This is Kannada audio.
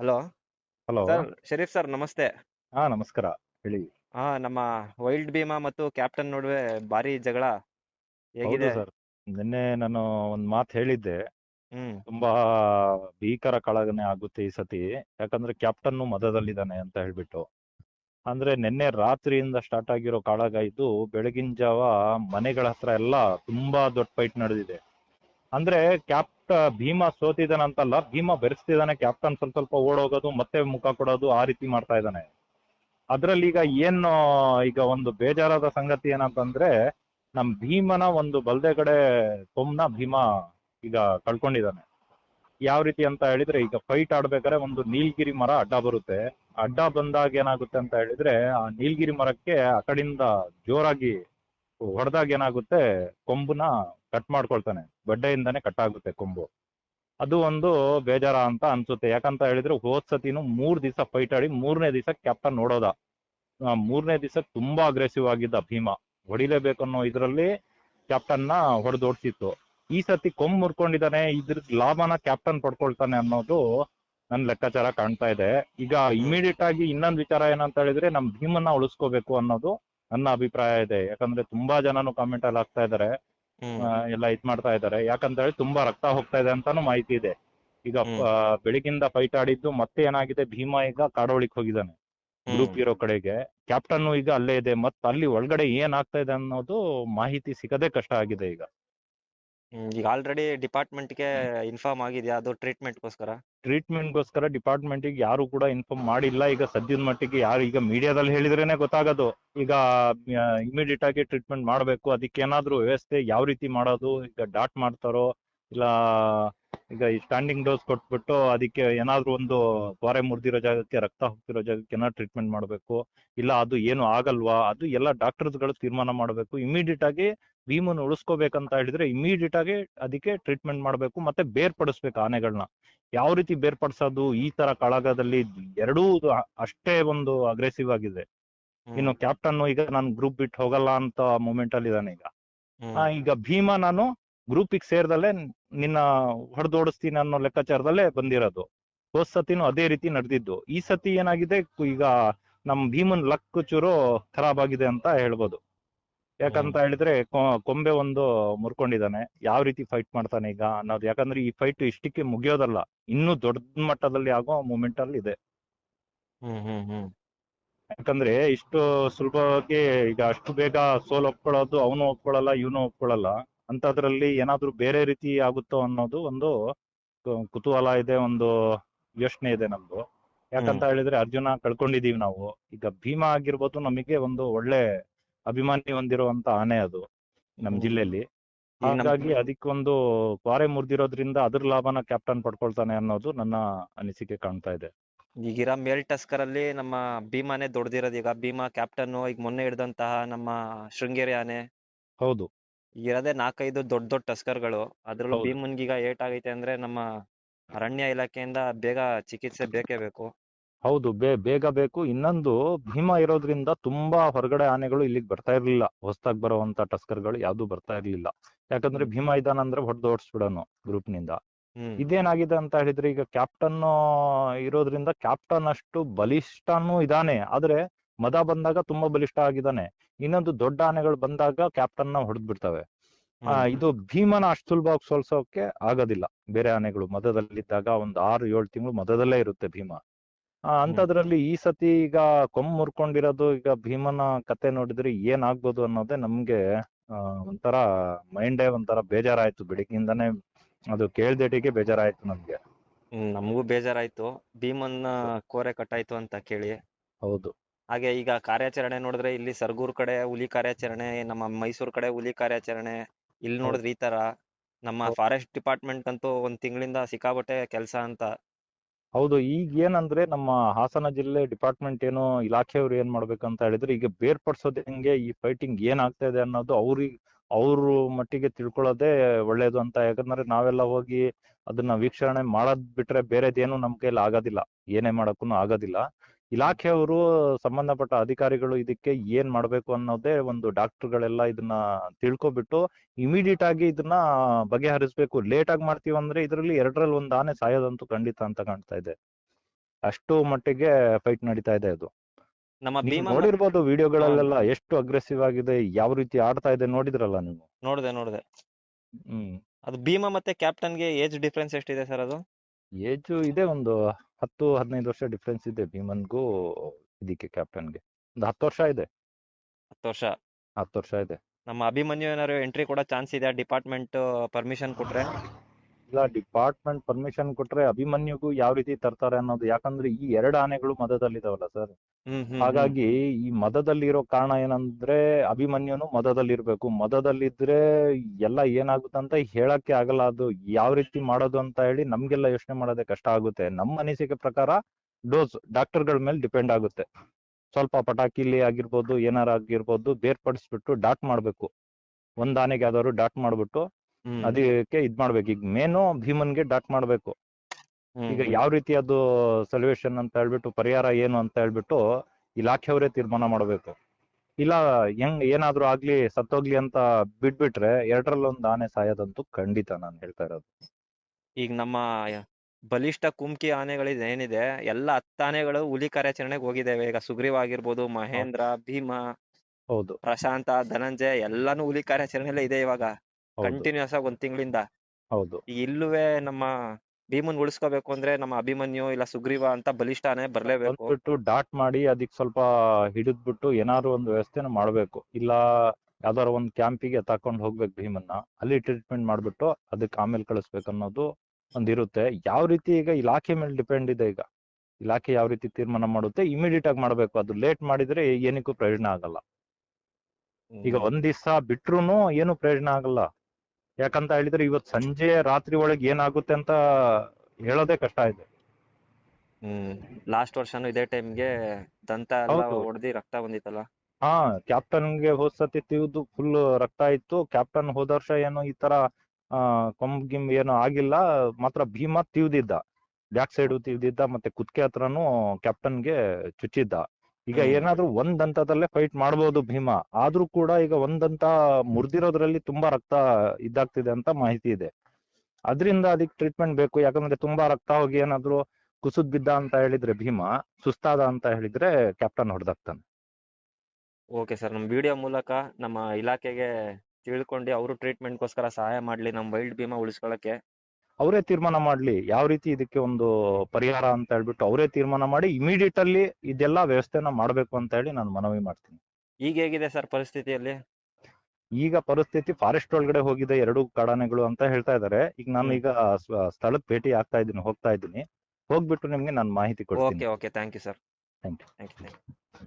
Hello. Hello. Sir Sharif sir ನಮಸ್ತೆ. ಹಾ ನಮಸ್ಕಾರ. ಹೇಳಿ. ಹಾ ನಮ್ಮ ವೈಲ್ಡ್ ಭೀಮಾ ಮತ್ತು ಕ್ಯಾಪ್ಟನ್ ನಡುವೆ ಭಾರಿ ಜಗಳ ಹೌದು ಹೇಗಿದೆ ಸರ್. ನಿನ್ನೆ ನಾನು ಒಂದ್ ಮಾತು ಹೇಳಿದ್ದೆ. ಹ್ಮ್. ತುಂಬಾ ಭೀಕರ ಕಳಗನೆ ಆಗುತ್ತೆ ಈ ಸತಿ. ಯಾಕಂದ್ರೆ ಕ್ಯಾಪ್ಟನ್ ಮದದಲ್ಲಿದ್ದಾನೆ ಅಂತ ಹೇಳ್ಬಿಟ್ಟು. ಅಂದ್ರೆ ನಿನ್ನೆ ರಾತ್ರಿಯಿಂದ ಸ್ಟಾರ್ಟ್ ಆಗಿರೋ ಕಾಳಗ ಇದು ಬೆಳಗಿನ ಜಾವ ಮನೆಗಳ ಹತ್ರ ಎಲ್ಲ ತುಂಬಾ ದೊಡ್ಡ ಫೈಟ್ ನಡೆದಿದೆ. ಅಂದ್ರೆ ಕ್ಯಾಪ್ಟ ಭೀಮಾ ಸೋತಿದ್ದಾನಂತಲ್ಲ ಭೀಮಾ ಬೆರೆಸ್ತಿದ್ದಾನೆ ಕ್ಯಾಪ್ಟನ್ ಸ್ವಲ್ಪ ಸ್ವಲ್ಪ ಓಡೋಗೋದು, ಮತ್ತೆ ಮುಖ ಕೊಡೋದು, ಆ ರೀತಿ ಮಾಡ್ತಾ ಇದ್ದಾನೆ ಅದ್ರಲ್ಲಿ ಈಗ ಏನು, ಈಗ ಒಂದು ಬೇಜಾರಾದ ಸಂಗತಿ ಏನಂತಂದ್ರೆ, ನಮ್ ಭೀಮನ ಒಂದು ಬಲ್ದೆ ಕಡೆ ಕೊಂಬ್ನ ಭೀಮಾ ಈಗ ಕಳ್ಕೊಂಡಿದ್ದಾನೆ ಯಾವ ರೀತಿ ಅಂತ ಹೇಳಿದ್ರೆ, ಈಗ ಫೈಟ್ ಆಡ್ಬೇಕಾದ್ರೆ ಒಂದು ನೀಲ್ಗಿರಿ ಮರ ಅಡ್ಡ ಬರುತ್ತೆ. ಅಡ್ಡ ಬಂದಾಗ ಏನಾಗುತ್ತೆ ಅಂತ ಹೇಳಿದ್ರೆ, ಆ ನೀಲ್ಗಿರಿ ಮರಕ್ಕೆ ಆ ಕಡೆಯಿಂದ ಜೋರಾಗಿ ಹೊಡೆದಾಗ ಏನಾಗುತ್ತೆ ಕೊಂಬನ್ನ ಕಟ್ ಮಾಡ್ಕೊಳ್ತಾನೆ. ಬಡ್ಡೆಯಿಂದಾನೆ ಕಟ್ ಆಗುತ್ತೆ ಕೊಂಬು. ಅದು ಒಂದು ಬೇಜಾರ ಅಂತ ಅನ್ಸುತ್ತೆ. ಯಾಕಂತ ಹೇಳಿದ್ರೆ ಹೋದ್ ಸತಿನೂ ಮೂರ್ ದಿವಸ ಫೈಟ್ ಆಡಿ ಮೂರನೇ ದಿವಸ ಕ್ಯಾಪ್ಟನ್ ನೋಡೋದ. ಮೂರನೇ ದಿವಸ ತುಂಬಾ ಅಗ್ರೆಸಿವ್ ಆಗಿದ್ದ ಭೀಮಾ. ಹೊಡಿಲೇಬೇಕು ಅನ್ನೋ ಇದರಲ್ಲಿ ಕ್ಯಾಪ್ಟನ್ನ ಹೊಡೆದೋಡ್ಸಿತ್ತು. ಈ ಸತಿ ಕೊಂಬ್ ಮುರ್ಕೊಂಡಿದ್ದಾನೆ, ಇದ್ರ ಲಾಭನ ಕ್ಯಾಪ್ಟನ್ ಪಡ್ಕೊಳ್ತಾನೆ ಅನ್ನೋದು ನನ್ ಲೆಕ್ಕಾಚಾರ ಕಾಣ್ತಾ ಇದೆ. ಈಗ ಇಮಿಡಿಯೇಟ್ ಆಗಿ ಇನ್ನೊಂದ್ ವಿಚಾರ ಏನಂತ ಹೇಳಿದ್ರೆ ನಮ್ ಭೀಮನ್ನ ಉಳಿಸ್ಕೋಬೇಕು ಅನ್ನೋದು ನನ್ನ ಅಭಿಪ್ರಾಯ ಇದೆ. ಯಾಕಂದ್ರೆ ತುಂಬಾ ಜನನು ಕಾಮೆಂಟ್ ಅಲ್ಲಿ ಹಾಕ್ತಾ ಇದಾರೆ. ಎಲ್ಲ ಇದ್ ಮಾಡ್ತಾ ಇದಾರೆ ಯಾಕಂತ ಹೇಳಿ ತುಂಬಾ ರಕ್ತ ಹೋಗ್ತಾ ಇದೆ ಅಂತಾನು ಮಾಹಿತಿ ಇದೆ. ಈಗ ಬೆಳಿಗಿಂದ ಫೈಟ್ ಆಡಿದ್ದು ಮತ್ತೆ ಏನಾಗಿದೆ? ಭೀಮಾ ಈಗ ಕಾಡೋಳಿಕ್ ಹೋಗಿದ್ದಾನೆ. ಗ್ರೂಪ್ ಇರೋ ಕಡೆಗೆ. ಕ್ಯಾಪ್ಟನ್ ಈಗ ಅಲ್ಲೇ ಇದೆ. ಮತ್ ಅಲ್ಲಿ ಒಳಗಡೆ ಏನ್ ಆಗ್ತಾ ಇದೆ ಅನ್ನೋದು ಮಾಹಿತಿ ಸಿಗದೆ ಕಷ್ಟ ಆಗಿದೆ ಈಗ. ಈಗ ಆಲ್ರೆಡಿ ಡಿಪಾರ್ಟ್ಮೆಂಟ್ಗೆ ಇನ್ಫಾರ್ಮ್ ಆಗಿದೆಯಾ? ಅದು ಟ್ರೀಟ್ಮೆಂಟ್ ಗೋಸ್ಕರ? ಟ್ರೀಟ್ಮೆಂಟ್ ಗೋಸ್ಕರ ಡಿಪಾರ್ಟ್ಮೆಂಟ್ಗೆ ಯಾರು ಕೂಡ ಇನ್ಫಾರ್ಮ್ ಮಾಡಿಲ್ಲ. ಈಗ ಸದ್ಯದ ಮಟ್ಟಿಗೆ ಯಾರು ಈಗ ಮೀಡಿಯಾದಲ್ಲಿ ಹೇಳಿದ್ರೇನೆ ಗೊತ್ತಾಗೋದು. ಈಗ ಇಮಿಡಿಯೇಟ್ ಆಗಿ ಟ್ರೀಟ್ಮೆಂಟ್ ಮಾಡಬೇಕು. ಅದಕ್ಕೆ ಏನಾದ್ರೂ ವ್ಯವಸ್ಥೆ ಯಾವ ರೀತಿ ಮಾಡೋದು? ಈಗ ಡಾಟ್ ಮಾಡ್ತಾರೋ? ಇಲ್ಲ ಈಗ ಈ ಸ್ಟ್ಯಾಂಡಿಂಗ್ ಡೋಸ್ ಕೊಟ್ಬಿಟ್ಟು ಅದಕ್ಕೆ ಏನಾದ್ರು ಒಂದು ತ್ವರೆ ಮುರಿದಿರೋ ಜಾಗಕ್ಕೆ ರಕ್ತ ಹೋಗ್ತಿರೋ ಜಾಗಕ್ಕೆ ಏನಾದ್ರು ಟ್ರೀಟ್ಮೆಂಟ್ ಮಾಡಬೇಕು ಇಲ್ಲ ಅದು ಏನು ಆಗಲ್ವಾ ಅದು ಎಲ್ಲ ಡಾಕ್ಟರ್ಸ್ಗಳು ತೀರ್ಮಾನ ಮಾಡಬೇಕು ಇಮಿಡಿಯೇಟ್ ಆಗಿ ಭೀಮನ್ ಉಳಿಸ್ಕೋಬೇಕಂತ ಹೇಳಿದ್ರೆ ಇಮಿಡಿಯೇಟ್ ಆಗಿ ಅದಕ್ಕೆ ಟ್ರೀಟ್ಮೆಂಟ್ ಮಾಡಬೇಕು ಮತ್ತೆ ಬೇರ್ಪಡಿಸ್ಬೇಕು ಆನೆಗಳನ್ನ ಯಾವ ರೀತಿ ಬೇರ್ಪಡಿಸೋದು ಈ ತರ ಕಳಗದಲ್ಲಿ ಎರಡೂ ಅಷ್ಟೇ ಒಂದು ಅಗ್ರೆಸಿವ್ ಆಗಿದೆ. ಇನ್ನು ಕ್ಯಾಪ್ಟನ್ ಈಗ ನಾನು ಗ್ರೂಪ್ ಬಿಟ್ಟು ಹೋಗಲ್ಲ ಅಂತ ಮೂಮೆಂಟ್ ಅಲ್ಲಿ ಇದ್ದಾನೆ ಈಗ. ಈಗ ಭೀಮಾ ನಾನು ಗ್ರೂಪಿಗೆ ಸೇರ್ದಲ್ಲೇ ನಿನ್ನ ಹೊಡೆದೋಡಿಸ್ತೀನಿ ಅನ್ನೋ ಲೆಕ್ಕಾಚಾರದಲ್ಲೇ ಬಂದಿರೋದು. ಹೋದ್ ಸತಿನೂ ಅದೇ ರೀತಿ ನಡೆದಿದ್ದು. ಈ ಸತಿ ಏನಾಗಿದೆ? ಈಗ ನಮ್ ಭೀಮನ್ ಲಕ್ ಚೂರು ಖರಾಬ್ ಆಗಿದೆ ಅಂತ ಹೇಳ್ಬೋದು. ಯಾಕಂತ ಹೇಳಿದ್ರೆ ಕೊಂಬೆ ಒಂದು ಮುರ್ಕೊಂಡಿದ್ದಾನೆ. ಯಾವ ರೀತಿ ಫೈಟ್ ಮಾಡ್ತಾನೆ ಈಗ ಅನ್ನೋದು. ಯಾಕಂದ್ರೆ ಈ ಫೈಟ್ ಇಷ್ಟಕ್ಕೆ ಮುಗಿಯೋದಲ್ಲ. ಇನ್ನೂ ದೊಡ್ಡ ಮಟ್ಟದಲ್ಲಿ ಆಗೋ ಮೂಮೆಂಟ್ ಅಲ್ಲಿ ಇದೆ. ಹ್ಮ್ ಹ್ಮ್ ಹ್ಮ್. ಯಾಕಂದ್ರೆ ಇಷ್ಟು ಸುಲಭವಾಗಿ ಈಗ ಅಷ್ಟು ಬೇಗ ಸೋಲ್ ಒಪ್ಕೊಳ್ಳೋದು ಅವನು ಒಪ್ಕೊಳ್ಳಲ್ಲ ಇವನು ಒಪ್ಕೊಳ್ಳಲ್ಲ. ಅಂತದ್ರಲ್ಲಿ ಏನಾದ್ರೂ ಬೇರೆ ರೀತಿ ಆಗುತ್ತೋ ಅನ್ನೋದು ಒಂದು ಕುತೂಹಲ ಇದೆ ಒಂದು ಯೋಚನೆ ಇದೆ ನಮ್ದು. ಯಾಕಂತ ಹೇಳಿದ್ರೆ ಅರ್ಜುನ ಕಳ್ಕೊಂಡಿದೀವಿ ನಾವು. ಈಗ ಭೀಮಾ ಆಗಿರ್ಬೋದು ನಮಗೆ ಒಂದು ಒಳ್ಳೆ ಅಭಿಮಾನಿ ಹೊಂದಿರುವಂತ ಆನೆ ಅದು ನಮ್ ಜಿಲ್ಲೆಯಲ್ಲಿ ಹಾಗಾಗಿ ಅದಕ್ಕೊಂದು ಕ್ವಾರೆ ಮುರಿದಿರೋದ್ರಿಂದ ಅದ್ರ ಲಾಭನ ಕ್ಯಾಪ್ಟನ್ ಪಡ್ಕೊಳ್ತಾನೆ ಅನ್ನೋದು ನನ್ನ ಅನಿಸಿಕೆ ಕಾಣ್ತಾ ಇದೆ. ಈಗಿರ ಮೇಲ್ ಟಸ್ಕರ್ ಅಲ್ಲಿ ನಮ್ಮ ಭೀಮಾನೇ ದೊಡ್ಡದಿರೋದು ಈಗ ಭೀಮಾ ಕ್ಯಾಪ್ಟನ್ ಈಗ ಮೊನ್ನೆ ಹಿಡ್ದಂತಹ ನಮ್ಮ ಶೃಂಗೇರಿ ಆನೆ. ಹೌದು. ಇರೋದೇ ನಾಲ್ಕೈದು ದೊಡ್ಡ ದೊಡ್ಡ ಟಸ್ಕರ್ಗಳು. ಅದ್ರಲ್ಲೂ ಹೌದು. ಭೀಮನ್ಗೀಗ ಏಟ್ ಆಗೈತೆ ಅಂದ್ರೆ ನಮ್ಮ ಅರಣ್ಯ ಇಲಾಖೆಯಿಂದ ಬೇಗ ಚಿಕಿತ್ಸೆ ಬೇಕೇ ಬೇಕು. ಹೌದು ಬೇ ಬೇಗ ಬೇಕು. ಇನ್ನೊಂದು ಭೀಮ ಇರೋದ್ರಿಂದ ತುಂಬಾ ಹೊರಗಡೆ ಆನೆಗಳು ಇಲ್ಲಿಗೆ ಬರ್ತಾ ಇರ್ಲಿಲ್ಲ. ಹೊಸದಾಗಿ ಬರುವಂತ ಟಸ್ಕರ್ಗಳು ಯಾವ್ದು ಬರ್ತಾ ಇರ್ಲಿಲ್ಲ. ಯಾಕಂದ್ರೆ ಭೀಮಾ ಇದಾನಂದ್ರೆ ಹೊಡೆದು ಓಡಿಸ್ಬಿಡೋನು ಗ್ರೂಪ್ನಿಂದ ಹ್ಮ್. ಇದೇನಾಗಿದೆ ಅಂತ ಹೇಳಿದ್ರೆ ಈಗ ಕ್ಯಾಪ್ಟನ್ ಇರೋದ್ರಿಂದ ಕ್ಯಾಪ್ಟನ್ ಅಷ್ಟು ಬಲಿಷ್ಠನೂ ಇದಾನೆ. ಆದ್ರೆ ಮದ ಬಂದಾಗ ತುಂಬಾ ಬಲಿಷ್ಠ ಆಗಿದ್ದಾನೆ. ಇನ್ನೊಂದು ದೊಡ್ಡ ಆನೆಗಳು ಬಂದಾಗ ಕ್ಯಾಪ್ಟನ್ನ ಹೊಡೆದ್ ಬಿಡ್ತವೆ ಆ, ಇದು ಭೀಮನ ಅಷ್ಟು ಸುಲಭವಾಗಿ ಸೋಲ್ಸೋಕೆ ಆಗೋದಿಲ್ಲ. ಬೇರೆ ಆನೆಗಳು ಮದದಲ್ಲಿದ್ದಾಗ ಒಂದ್ ಆರು ಏಳು ತಿಂಗಳು ಮದದಲ್ಲೇ ಇರುತ್ತೆ ಭೀಮ. ಆ, ಅಂತದ್ರಲ್ಲಿ ಈ ಸತಿ ಈಗ ಕೊಂಬ್ ಮುರ್ಕೊಂಡಿರೋದು ಈಗ ಭೀಮನ ಕತೆ ನೋಡಿದ್ರೆ ಏನ್ ಆಗ್ಬೋದು ಅನ್ನೋದೇ ನಮ್ಗೆ ಆ, ಒಂಥರ ಮೈಂಡೇ ಒಂಥರ ಬೇಜಾರಾಯ್ತು ಬೆಳಿಗ್ಗೆಯಿಂದಾನೆ ಅದು ಕೇಳ್ದೇಟಿಗೆ ಬೇಜಾರಾಯ್ತು ನಮ್ಗೆ. ನಮಗೂ ಬೇಜಾರಾಯ್ತು. ಭೀಮನ್ ಕೋರೆ ಕಟ್ಟಾಯ್ತು ಅಂತ ಕೇಳಿ. ಹೌದು. ಹಾಗೆ ಈಗ ಕಾರ್ಯಾಚರಣೆ ನೋಡಿದ್ರೆ ಇಲ್ಲಿ ಸರ್ಗೂರ್ ಕಡೆ ಹುಲಿ ಕಾರ್ಯಾಚರಣೆ ನಮ್ಮ ಮೈಸೂರ್ ಕಡೆ ಹುಲಿ ಕಾರ್ಯಾಚರಣೆ ಇಲ್ಲಿ. ನೋಡಿದ್ರೆ ಈ ತರ ನಮ್ಮ ಫಾರೆಸ್ಟ್ ಡಿಪಾರ್ಟ್ಮೆಂಟ್ ಅಂತೂ ಒಂದ್ ತಿಂಗಳಿಂದ ಸಿಕ್ಕಾಬಟ್ಟೆ ಕೆಲಸ ಅಂತ. ಹೌದು ಈಗ ಏನಂದ್ರೆ ನಮ್ಮ ಹಾಸನ ಜಿಲ್ಲೆ ಡಿಪಾರ್ಟ್ಮೆಂಟ್ ಏನು ಇಲಾಖೆಯವರು ಏನ್ ಮಾಡ್ಬೇಕಂತ ಹೇಳಿದ್ರೆ ಈಗ ಬೇರ್ಪಡಿಸೋದು ಹೆಂಗೆ ಈ ಫೈಟಿಂಗ್ ಏನ್ ಆಗ್ತಾ ಇದೆ ಅನ್ನೋದು ಅವ್ರಿಗೆ ಅವ್ರ ಮಟ್ಟಿಗೆ ತಿಳ್ಕೊಳ್ಳೋದೆ ಒಳ್ಳೇದು ಅಂತ. ಯಾಕಂದ್ರೆ ನಾವೆಲ್ಲ ಹೋಗಿ ಅದನ್ನ ವೀಕ್ಷಣೆ ಮಾಡೋದ್ ಬಿಟ್ರೆ ಬೇರೆದೇನು ನಮ್ ಕೈಲಿ ಆಗೋದಿಲ್ಲ. ಏನೇ ಮಾಡಕ್ಕೂ ಆಗೋದಿಲ್ಲ. ಇಲಾಖೆಯವರು ಸಂಬಂಧಪಟ್ಟ ಅಧಿಕಾರಿಗಳು ಇದಕ್ಕೆ ಏನ್ ಮಾಡ್ಬೇಕು ಅನ್ನೋದೇ ಒಂದು ಡಾಕ್ಟರ್ಗಳೆಲ್ಲ ಇದನ್ನ ತಿಳ್ಕೊಬಿಟ್ಟು ಇಮಿಡಿಯೇಟ್ ಆಗಿ ಇದನ್ನ ಬಗೆಹರಿಸಬೇಕು. ಲೇಟ್ ಆಗಿ ಮಾಡ್ತೀವಿ ಅಂದ್ರೆ ಇದರಲ್ಲಿ ಎರಡರಲ್ಲಿ ಒಂದು ಆನೆ ಸಾಯೋದಂತೂ ಖಂಡಿತ ಅಂತ ಕಾಣ್ತಾ ಇದೆ. ಅಷ್ಟು ಮಟ್ಟಿಗೆ ಫೈಟ್ ನಡೀತಾ ಇದೆ ಅದು. ನಮ್ಮ ನೋಡಿರ್ಬೋದು ವಿಡಿಯೋಗಳಲ್ಲೆಲ್ಲ ಎಷ್ಟು ಅಗ್ರೆಸಿವ್ ಆಗಿದೆ ಯಾವ ರೀತಿ ಆಡ್ತಾ ಇದೆ ನೋಡಿದ್ರಲ್ಲ ನೀವು? ನೋಡ್ದೆ ನೋಡ್ದೆ. ಹ್ಮ್. ಅದು ಭೀಮಾ ಮತ್ತೆ ಕ್ಯಾಪ್ಟನ್ಗೆ ಏಜ್ ಡಿಫ್ರೆನ್ಸ್ ಎಷ್ಟಿದೆ ಸರ್ ಅದು? ಏಜ್ ಇದೆ ಒಂದು ಹತ್ತು ಹದಿನೈದು ವರ್ಷ ಡಿಫ್ರೆನ್ಸ್ ಇದೆ ಭೀಮನ್ಗೂ ಇದಕ್ಕೆ ಕ್ಯಾಪ್ಟನ್ಗೆ ಒಂದು ಹತ್ತು ವರ್ಷ ಇದೆ. ಹತ್ತು ವರ್ಷ. ಹತ್ತು ವರ್ಷ ಇದೆ. ನಮ್ಮ ಅಭಿಮನ್ಯು ಏನಾದ್ರು ಎಂಟ್ರಿ ಕೊಡೋ ಚಾನ್ಸ್ ಇದೆ ಡಿಪಾರ್ಟ್ಮೆಂಟ್ ಪರ್ಮಿಷನ್ ಕೊಟ್ರೆ? ಇಲ್ಲ ಡಿಪಾರ್ಟ್ಮೆಂಟ್ ಪರ್ಮಿಷನ್ ಕೊಟ್ರೆ ಅಭಿಮನ್ಯುಗೂ ಯಾವ ರೀತಿ ತರ್ತಾರೆ ಅನ್ನೋದು ಯಾಕಂದ್ರೆ ಈ ಎರಡು ಆನೆಗಳು ಮದದಲ್ಲಿದಾವಲ್ಲ ಸರ್ ಹಾಗಾಗಿ ಈ ಮದದಲ್ಲಿರೋ ಕಾರಣ ಏನಂದ್ರೆ ಅಭಿಮನ್ಯುನು ಮದದಲ್ಲಿರ್ಬೇಕು. ಮದದಲ್ಲಿದ್ರೆ ಎಲ್ಲ ಏನಾಗುತ್ತಂತ ಹೇಳಕ್ಕೆ ಆಗಲ್ಲ. ಅದು ಯಾವ ರೀತಿ ಮಾಡೋದು ಅಂತ ಹೇಳಿ ನಮ್ಗೆಲ್ಲ ಯೋಚನೆ ಮಾಡೋದೇ ಕಷ್ಟ ಆಗುತ್ತೆ. ನಮ್ಮ ಅನಿಸಿಕೆ ಪ್ರಕಾರ ಡೋಸ್ ಡಾಕ್ಟರ್ಗಳ ಮೇಲೆ ಡಿಪೆಂಡ್ ಆಗುತ್ತೆ. ಸ್ವಲ್ಪ ಪಟಾಕಿಲಿ ಆಗಿರ್ಬೋದು ಏನಾರ ಆಗಿರ್ಬೋದು ಬೇರ್ಪಡಿಸ್ಬಿಟ್ಟು ಡಾಟ್ ಮಾಡ್ಬೇಕು. ಒಂದ್ ಆನೆಗೆ ಯಾವ್ದಾದ್ರು ಡಾಟ್ ಮಾಡ್ಬಿಟ್ಟು ಅದಕ್ಕೆ ಇದ್ ಮಾಡ್ಬೇಕು. ಈಗ ಮೇನು ಭೀಮನ್ಗೆ ಡಾಟ್ ಮಾಡ್ಬೇಕು. ಈಗ ಯಾವ ರೀತಿ ಅದು ಸೊಲ್ಯೂಷನ್ ಅಂತ ಹೇಳ್ಬಿಟ್ಟು ಪರಿಹಾರ ಏನು ಅಂತ ಹೇಳ್ಬಿಟ್ಟು ಇಲಾಖೆಯವರೇ ತೀರ್ಮಾನ ಮಾಡ್ಬೇಕು. ಇಲ್ಲ ಹೆಂಗ್ ಏನಾದ್ರೂ ಆಗ್ಲಿ ಸತ್ತೋಗ್ಲಿ ಅಂತ ಬಿಟ್ಬಿಟ್ರೆ ಎರಡರಲ್ಲೊಂದು ಆನೆ ಸಾಯೋದಂತೂ ಖಂಡಿತ ನಾನು ಹೇಳ್ತಾ ಇರೋದು. ಈಗ ನಮ್ಮ ಬಲಿಷ್ಠ ಕುಮ್ಕಿ ಆನೆಗಳಿದ ಏನಿದೆ ಎಲ್ಲ ಹತ್ತಾನೆಗಳು ಹುಲಿ ಕಾರ್ಯಾಚರಣೆಗೆ ಹೋಗಿದ್ದೇವೆ. ಈಗ ಸುಗ್ರೀವ್ ಆಗಿರ್ಬೋದು ಮಹೇಂದ್ರ ಭೀಮ ಹೌದು. ಪ್ರಶಾಂತ ಧನಂಜಯ ಎಲ್ಲಾನು ಹುಲಿ ಕಾರ್ಯಾಚರಣೆ ಇದೆ ಇವಾಗ. ಕಂಟಿನ್ಯೂಸ್ ಆಗಿ ಒಂದ್ ತಿಂಗಳಿಂದ. ಹೌದು. ಇಲ್ಲುವೆ ನಮ್ಮ ಭೀಮನ್ ಉಳಿಸ್ಕೋಬೇಕು ಅಂದ್ರೆ ನಮ್ಮ ಅಭಿಮನ್ಯು ಇಲ್ಲ ಸುಗ್ರೀವ ಅಂತ ಬಲಿಷ್ಠಾನೇ ಬರ್ಲೇಬೇಕು. ಬಂದ್ಬಿಟ್ಟು ಡಾಟ್ ಮಾಡಿ ಅದಕ್ಕೆ ಸ್ವಲ್ಪ ಹಿಡಿದ್ಬಿಟ್ಟು ಏನಾದ್ರು ಒಂದು ವ್ಯವಸ್ಥೆನ ಮಾಡ್ಬೇಕು. ಇಲ್ಲ ಯಾವ್ದಾರ ಒಂದ್ ಕ್ಯಾಂಪಿಗೆ ತಕೊಂಡ್ ಹೋಗ್ಬೇಕು ಭೀಮನ್ನ. ಅಲ್ಲಿ ಟ್ರೀಟ್ಮೆಂಟ್ ಮಾಡ್ಬಿಟ್ಟು ಅದಕ್ಕೆ ಆಮೇಲೆ ಕಳಿಸ್ಬೇಕು ಅನ್ನೋದು ಒಂದಿರುತ್ತೆ. ಯಾವ ರೀತಿ ಈಗ ಇಲಾಖೆ ಮೇಲೆ ಡಿಪೆಂಡ್ ಇದೆ ಈಗ. ಇಲಾಖೆ ಯಾವ ರೀತಿ ತೀರ್ಮಾನ ಮಾಡುತ್ತೆ ಇಮಿಡಿಯೇಟ್ ಆಗಿ ಮಾಡ್ಬೇಕು. ಅದು ಲೇಟ್ ಮಾಡಿದ್ರೆ ಏನಕ್ಕೂ ಪ್ರಯೋಜನ ಆಗಲ್ಲ. ಈಗ. ಒಂದ್ ದಿವಸ ಬಿಟ್ರು ಏನು ಪ್ರಯೋಜನ ಆಗಲ್ಲ. ಯಾಕಂತ ಹೇಳಿದ್ರೆ ಇವತ್ ಸಂಜೆ ರಾತ್ರಿ ಒಳಗೆ ಏನಾಗುತ್ತೆ ಅಂತ ಹೇಳೋದೇ ಕಷ್ಟ ಇದೆ. ಹ್ಮ್ ಲಾಸ್ಟ್ ವರ್ಷನು ಇದೇ ಟೈಮ್ಗೆ ದಂತ ಎಲ್ಲ ಹೌದು. ಹೊಡೆದಿ ರಕ್ತ ಬಂದಿತ್ತಲ್ಲ? ಹಾ ಕ್ಯಾಪ್ಟನ್ಗೆ ಹೋದ್ ಸತಿ ತಿವಿದು ಫುಲ್ ರಕ್ತ ಇತ್ತು. ಕ್ಯಾಪ್ಟನ್ ಹೋದ ವರ್ಷ ಏನು ಈ ತರ ಆ ಕೊಂಬ್ ಗಿಮ್ ಏನು ಆಗಿಲ್ಲ. ಮಾತ್ರ ಭೀಮ ತಿವ್ದಿದ್ದ. ಬ್ಯಾಕ್ ಸೈಡ್ ತಿವ್ದಿದ್ದ. ಮತ್ತೆ ಕುತ್ಕೆ ಹತ್ರನು ಕ್ಯಾಪ್ಟನ್ಗೆ ಚುಚ್ಚಿದ್ದ. ಈಗ. ಏನಾದ್ರೂ ಒಂದ್ ಹಂತದಲ್ಲೇ ಫೈಟ್ ಮಾಡಬಹುದು ಭೀಮ. ಆದ್ರೂ ಕೂಡ ಈಗ ಒಂದಂತ ಮುರಿದಿರೋದ್ರಲ್ಲಿ ಮುರ್ದಿರೋದ್ರಲ್ಲಿ ತುಂಬಾ ರಕ್ತ ಇದಾಗ್ತಿದೆ ಅಂತ ಮಾಹಿತಿ ಇದೆ. ಅದ್ರಿಂದ ಅದಕ್ಕೆ ಟ್ರೀಟ್ಮೆಂಟ್ ಬೇಕು. ಯಾಕಂದ್ರೆ ತುಂಬಾ ರಕ್ತ ಹೋಗಿ ಏನಾದ್ರು ಕುಸಿದ್ ಬಿದ್ದ ಅಂತ ಹೇಳಿದ್ರೆ ಭೀಮ ಸುಸ್ತಾದ ಅಂತ ಹೇಳಿದ್ರೆ ಕ್ಯಾಪ್ಟನ್ ಹೊಡೆದಾಗ್ತಾನೆ. ಓಕೆ ಸರ್ ನಮ್ಮ ವಿಡಿಯೋ ಮೂಲಕ ನಮ್ಮ ಇಲಾಖೆಗೆ ತಿಳ್ಕೊಂಡು ಅವರು ಟ್ರೀಟ್ಮೆಂಟ್ಗೋಸ್ಕರ ಸಹಾಯ ಮಾಡ್ಲಿ ನಮ್ಮ ವೈಲ್ಡ್ ಭೀಮಾ ಉಳಿಸ್ಕೊಳಕ್ಕೆ. ಅವರೇ ತೀರ್ಮಾನ ಮಾಡ್ಲಿ. ಯಾವ ರೀತಿ ಇದಕ್ಕೆ ಒಂದು ಪರಿಹಾರ ಅಂತ ಹೇಳ್ಬಿಟ್ಟು ಅವರೇ ತೀರ್ಮಾನ ಮಾಡಿ ಇಮಿಡಿಯೇಟ್ ಅಲ್ಲಿ ಇದೆಲ್ಲ ವ್ಯವಸ್ಥೆನ ಮಾಡ್ಬೇಕು ಅಂತ ಹೇಳಿ ನಾನು ಮನವಿ ಮಾಡ್ತೀನಿ. ಈಗ ಹೇಗಿದೆ ಸರ್ ಪರಿಸ್ಥಿತಿಯಲ್ಲಿ? ಈಗ ಪರಿಸ್ಥಿತಿ ಫಾರೆಸ್ಟ್ ಒಳಗಡೆ ಹೋಗಿದೆ ಎರಡು ಕಾಡಾನೆಗಳು ಅಂತ ಹೇಳ್ತಾ ಇದ್ದಾರೆ. ಈಗ ನಾನು ಈಗ ಸ್ಥಳಕ್ಕೆ ಭೇಟಿ ಆಗ್ತಾ ಇದ್ದೀನಿ ಹೋಗ್ತಾ ಇದ್ದೀನಿ. ಹೋಗ್ಬಿಟ್ಟು ನಿಮ್ಗೆ ನಾನು ಮಾಹಿತಿ ಕೊಡ್ತೀನಿ. Okay okay. Thank you sir. Thank you thank you.